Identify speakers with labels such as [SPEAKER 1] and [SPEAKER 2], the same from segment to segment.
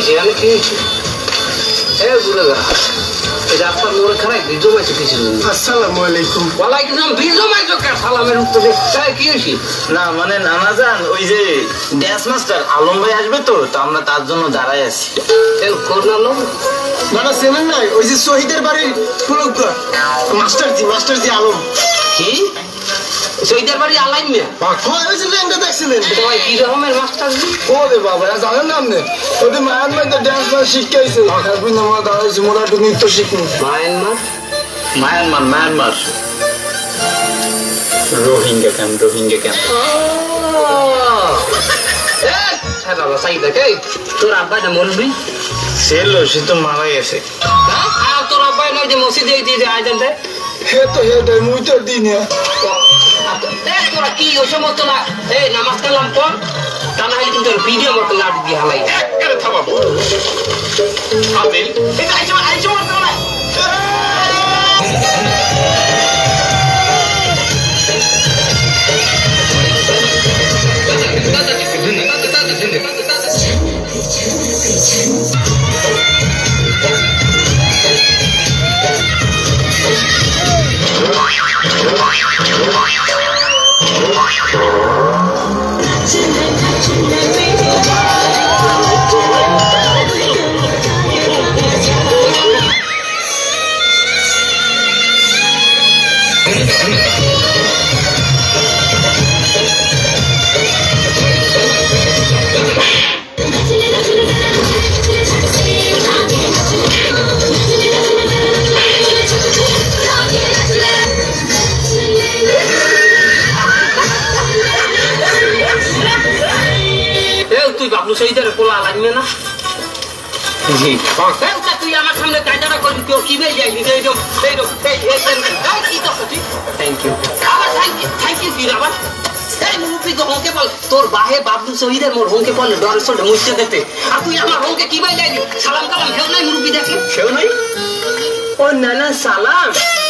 [SPEAKER 1] আমি এটা আপনার মনে খারাপ বীজ জমাইছে কিছু
[SPEAKER 2] আসসালামু আলাইকুম।
[SPEAKER 1] ওয়ালাইকুম সালাম বীজ জমাইছো কে? সালামের উত্তরে তাই কি হয়েছে?
[SPEAKER 3] না মানে নানা যান ওই যে ড্যান্স মাস্টার আলম ভাই আসবে তো তো আমরা তার জন্য দাঁড়াই আছি।
[SPEAKER 2] নাই? ওই যে শহীদের বাড়ির মাস্টার জি মাস্টার জি আলম।
[SPEAKER 1] কি? শহীদের বাড়ি আলাইন মিয়া।
[SPEAKER 2] হয় ওই যে ল্যাংটা দেখছিলেন?
[SPEAKER 1] তোমার কি রকমের মাস্টার জি।
[SPEAKER 2] ও বাবা জানেন না আপনি? ওদের মায়ান মধ্যে ড্যান্স ম্যান শিখাইছে। এখন আমরা দাঁড়াইছি মোটামুটি নৃত্য শিখুন
[SPEAKER 1] Myanmar?
[SPEAKER 3] Myanmar Myanmar. Rohingya camp Rohingya camp
[SPEAKER 1] ছাড়া সাই দেখে তোর আব্বাই না মরবি
[SPEAKER 3] সে লো সে তো মারা গেছে
[SPEAKER 1] হ্যাঁ? তোর আব্বাই নয় যে মসজিদে যে আয়োজন দেয়?
[SPEAKER 2] হে তো হে তো মুই তো দিন
[SPEAKER 1] তোরা কি ওই সমস্ত না এই নামাজ কালাম পর তা না হলে কিন্তু ভিডিও মতো লাঠি দিয়ে হালাই
[SPEAKER 3] একবারে থামাবো আদিল এটা আইসো আইসো
[SPEAKER 1] লাগবে না
[SPEAKER 3] জি
[SPEAKER 1] তুই আমার সামনে কায়দাটা করবি কেউ কি বেয়ে যাইবি এইরকম এইরকম এই তো তুই
[SPEAKER 3] থ্যাংক ইউ
[SPEAKER 1] আবার থ্যাংক ইউ রে আবার এই মুরব্বী তো হোঁকে বল তোর বাহে বাবলু শহীদের মোর হোঁকে বল ডরে চোটে মুছতে দিতে আর তুই আমার হোঁকে কি বেয়ে যাইবি সালাম কালাম হেউ নাই মুরব্বী দেখে
[SPEAKER 3] সেও নাই
[SPEAKER 1] ও সালাম না না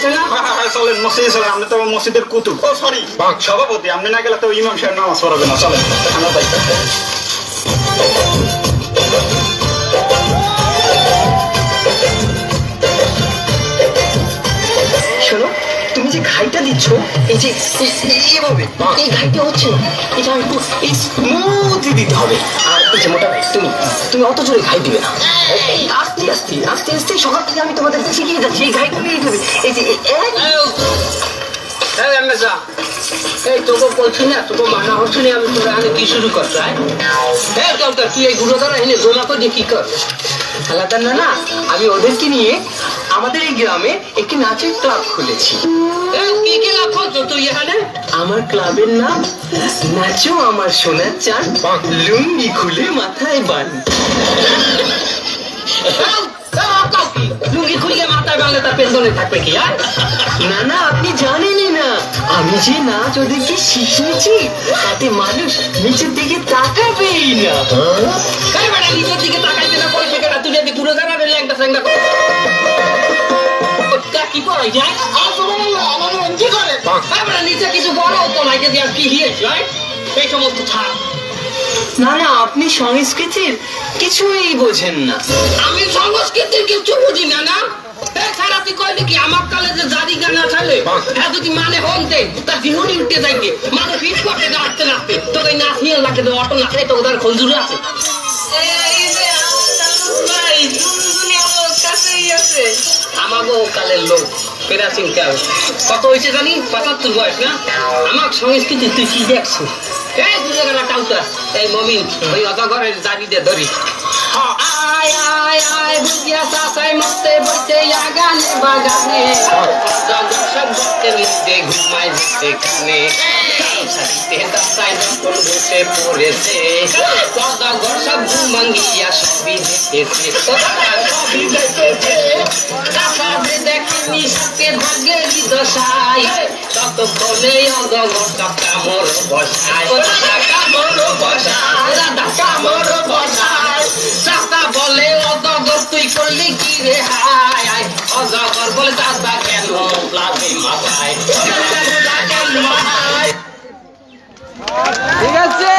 [SPEAKER 1] দেখছে না?
[SPEAKER 3] হ্যাঁ হ্যাঁ চলেন মসজিদে চলেন আপনি তো মসজিদের কুতুব। ও সরি সভাপতি আপনি না গেলে তো ইমাম সাহেব নামাজ পড়াবে না চলেন আমরা যাই
[SPEAKER 4] এই যে এই- এভাবে। এই ঘাইটা হচ্ছে এটা একটু এই স্মুথলি দিতে হবে। আর এই যে মোটা তুমি তুমি অত জোরে ঘাই দিবে না। আস্তে আস্তে আস্তে আস্তে সকাল থেকে আমি তোমাদের শিখিয়ে যাচ্ছি, এই নিয়ে দিতে এই যে এক
[SPEAKER 1] এই তোকে বলছি না, তোকে মানা হচ্ছে না, আমি তোরা আগে কি শুরু করছ হ্যাঁ? তুই এই গুঁড়ো দ্বারা এনে জমা করে কি কর?
[SPEAKER 4] আলাদা না না, আমি ওদেরকে নিয়ে আমাদের এই গ্রামে একটি নাচের ক্লাব খুলেছি।
[SPEAKER 1] কি কি লাভ করছ তুই এখানে?
[SPEAKER 4] আমার ক্লাবের নাম নাচো আমার সোনার চান লুঙ্গি খুলে মাথায় বান।
[SPEAKER 1] লুঙ্গি খুলিয়ে মাথায় বাংলা তার পেছনে থাকবে কি আর
[SPEAKER 4] না না আপনি জানেনই না। আমি যে নাচ ওদেরকে শিখিয়েছি তাতে মানুষ নিচের দিকে তাকাবেই না।
[SPEAKER 1] নিচের দিকে তাকাইতে না পয়সা কেনা তুই যদি দ্বারা রেলে একটা স্যাংটা কর তা কি পড়াই
[SPEAKER 2] আমার মন কি করে।
[SPEAKER 1] এই বেটা নিচে কিছু বড় তো নাই যদি আর কি হিয়েছে হয় এই? সমস্ত ছাড়
[SPEAKER 4] না না আপনি সংস্কৃতির কিছুই বোঝেন না।
[SPEAKER 1] আমি সংস্কৃতির কিছু বুঝি না না? এছাড়া তুই কইলি কি আমার কালে জারি গানা চলে যদি মানে হনতে তার জীবনই উঠে যাইবে মানে ফিট করতে নাচতে নাচতে তোকে নাচ লাগে তো অটো নাচে তো ওদের খঞ্জুরে আছে। আমাগো কালের লোক। পেরাসিং কাল কত হয়েছে জানি? পঁচাত্তর বয়স, না? আমার সংস্কৃতি তুই কি দেখছিস? এই দুটো গেলা টাউটা এই মমিন, ওই অত ঘরের দিয়ে ধরি আয় আয় আয় বাগানে সব রাতে নিচে ঘুমায় যেখানে সাথে দাসায় যখন বসে পড়েছে। সদাগর সব ঘুম ভাঙ্গিয়া সবই দেখেছে। বসায়। বলে অজগর তুই করলি কি রে হায়? অজগর বলে দাদা কেন লাগে মাথায়।
[SPEAKER 5] ঠিক আছে।